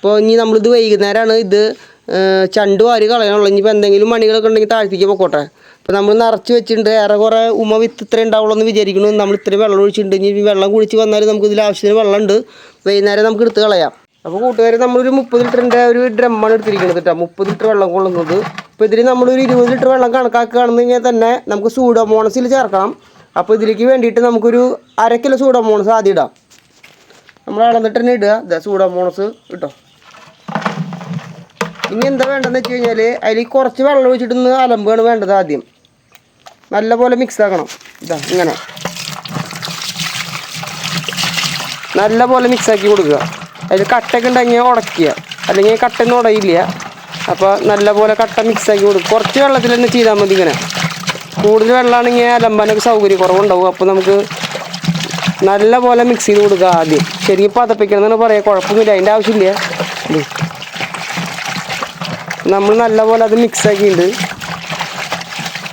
അപ്പോൾ ഇനി നമ്മളിത് വൈകുന്നേരമാണ് ഇത് ചണ്ട് വാരി കളയാനുള്ളൂ. ഇനിയിപ്പോൾ എന്തെങ്കിലും മണികളൊക്കെ ഉണ്ടെങ്കിൽ താഴ്ത്തിക്ക് പൊക്കോട്ടെ. അപ്പോൾ നമ്മൾ നിറച്ച് വെച്ചിട്ടുണ്ട്. ഏറെ കുറേ ഉമ വിത്ത് ഇത്രയും ഉണ്ടാവുള്ളൂ എന്ന് വിചാരിക്കുന്നു. നമ്മൾ ഇത്രയും വെള്ളം ഒഴിച്ചിട്ടുണ്ട്. ഇനി വെള്ളം കുഴിച്ച് വന്നാൽ നമുക്ക് ഇതിൽ ആവശ്യത്തിന് വെള്ളമുണ്ട്. വൈകുന്നേരം നമുക്ക് എടുത്ത് കളയാം. അപ്പോൾ കൂട്ടുകാർ നമ്മളൊരു മുപ്പത് ലിറ്ററിന്റെ ഒരു ഡ്രമ്മാണ് എടുത്തിരിക്കുന്നത് കേട്ടോ. മുപ്പത് ലിറ്റർ വെള്ളം കൊള്ളുന്നത്. അപ്പോൾ ഇതിൽ നമ്മളൊരു ഇരുപത് ലിറ്റർ വെള്ളം കണക്കാക്കുകയാണെന്ന് കഴിഞ്ഞാൽ തന്നെ നമുക്ക് സൂഡോമോണസിൽ ചേർക്കണം. അപ്പോൾ ഇതിലേക്ക് വേണ്ടിയിട്ട് നമുക്കൊരു അര കിലോ സൂഡോമോണസ് ആദ്യം ഇടാം. നമ്മൾ അളന്നിട്ട് തന്നെ ഇടുക. സൂഡോമോണസ് ഇട്ടോ. ഇനി എന്താ വേണ്ടതെന്ന് വെച്ച് കഴിഞ്ഞാൽ അതിൽ കുറച്ച് വെള്ളം ഒഴിച്ചിട്ടൊന്ന് അലമ്പാണ് വേണ്ടത് ആദ്യം. നല്ലപോലെ മിക്സ് ആക്കണം. ഇതാ ഇങ്ങനെ. നല്ലപോലെ മിക്സ് ആക്കി കൊടുക്കുക. അതിൽ കട്ടൊക്കെ ഉണ്ടെങ്കിൽ ഉടക്കുക. അല്ലെങ്കിൽ കട്ടൊന്നും ഉടയില്ല. അപ്പോൾ നല്ലപോലെ കട്ട മിക്സ് ആക്കി കൊടുക്കുക. കുറച്ച് വെള്ളത്തിൽ തന്നെ ചെയ്താൽ മതി ഇങ്ങനെ. കൂടുതൽ വെള്ളമാണെങ്കിൽ അലമ്പാനൊക്കെ സൗകര്യം കുറവുണ്ടാവും അപ്പോൾ നമുക്ക് നല്ലപോലെ മിക്സ് ചെയ്ത് കൊടുക്കുക ആദ്യം. ശരിക്കും പതപ്പിക്കണം എന്നാണ് പറയാം. കുഴപ്പമൊന്നുമില്ല. അതിന്റെ ആവശ്യമില്ല. നമ്മൾ നല്ലപോലെ അത് മിക്സ് ആക്കിയിട്ടുണ്ട്.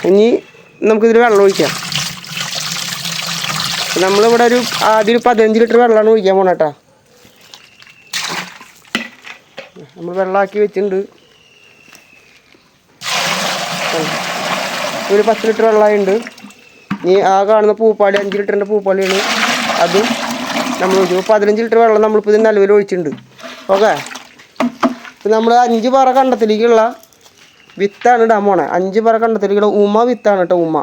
ഇനി നമുക്കിതിൽ വെള്ളം ഒഴിക്കാം. നമ്മളിവിടെ ഒരു ആദ്യം ഒരു പതിനഞ്ച് ലിറ്റർ വെള്ളമാണ് ഒഴിക്കാൻ പോണ കേട്ടോ നമ്മൾ വെള്ളമാക്കി വെച്ചിട്ടുണ്ട്. ഒരു പത്ത് ലിറ്റർ വെള്ളമായിണ്ട് ഇനി ആ കാണുന്ന പൂപ്പാളി അഞ്ച് ലിറ്ററിന്റെ പൂപ്പാളിയാണ്. അതും നമ്മൾ ഒഴിച്ചു. പതിനഞ്ച് ലിറ്റർ വെള്ളം നമ്മളിപ്പോൾ ഇതിന് നിലവിൽ ഒഴിച്ചിട്ടുണ്ട്. ഓക്കെ? ഇപ്പം നമ്മൾ അഞ്ച് പറ കണ്ടത്തിലേക്കുള്ള വിത്താണ് ഇടാൻ അഞ്ച് പറ കണ്ടത്തിലേക്കുള്ള ഉമ വിത്താണ് കേട്ടോ ഉമ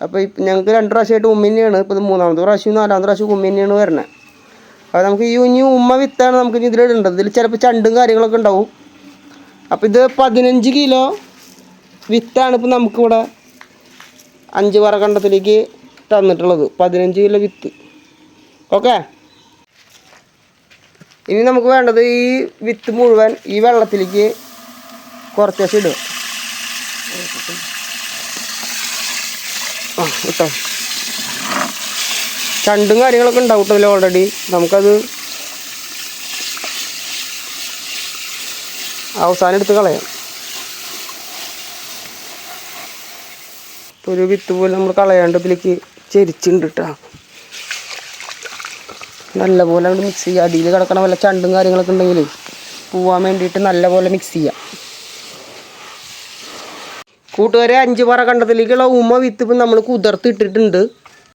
അപ്പോൾ ഇപ്പം ഞങ്ങൾക്ക് രണ്ട് പ്രാവശ്യമായിട്ട് ഉമ്മ തന്നെയാണ്. ഇപ്പോൾ മൂന്നാമത്തെ പ്രാവശ്യം നാലാമത്തെ പ്രാവശ്യം ഉമ്മ തന്നെയാണ് വരുന്നത് അപ്പോൾ നമുക്ക് ഈ ഇനി ഉമ്മ വിത്താണ് നമുക്ക് ഇനി ഇതിലിടേണ്ടത് ഇതിൽ ചിലപ്പോൾ ചണ്ടും കാര്യങ്ങളൊക്കെ ഉണ്ടാവും. അപ്പോൾ ഇത് പതിനഞ്ച് കിലോ വിത്താണ് ഇപ്പം നമുക്കിവിടെ അഞ്ച് പറ കണ്ടത്തിലേക്ക് തന്നിട്ടുള്ളത്. പതിനഞ്ച് കിലോ വിത്ത്. ഓക്കെ? ഇനി നമുക്ക് വേണ്ടത് ഈ വിത്ത് മുഴുവൻ ഈ വെള്ളത്തിലേക്ക് കുറച്ച് ഇടും ആ ഇട്ടോ. ചണ്ടും കാര്യങ്ങളൊക്കെ ഉണ്ടാവും കേട്ടോ ഓൾറെഡി നമുക്കത് അവസാനം എടുത്ത് കളയാം. ഒരു വിത്ത് പോലും നമ്മൾ കളയാണ്ട് ഇതിലേക്ക് ചെരിച്ചുണ്ട് കേട്ടോ. നല്ലപോലെ അങ്ങോട്ട് മിക്സ് ചെയ്യുക. അടിയിൽ കിടക്കണ വല്ല ചണ്ടും കാര്യങ്ങളൊക്കെ ഉണ്ടെങ്കിൽ പോവാൻ വേണ്ടിയിട്ട് നല്ലപോലെ മിക്സ് ചെയ്യാം കൂട്ടുകാരെ അഞ്ച് പറ കണ്ടത്തിലേക്കുള്ള ഉമ്മ വിത്ത് ഇപ്പം നമ്മൾ കുതിർത്ത് ഇട്ടിട്ടുണ്ട്.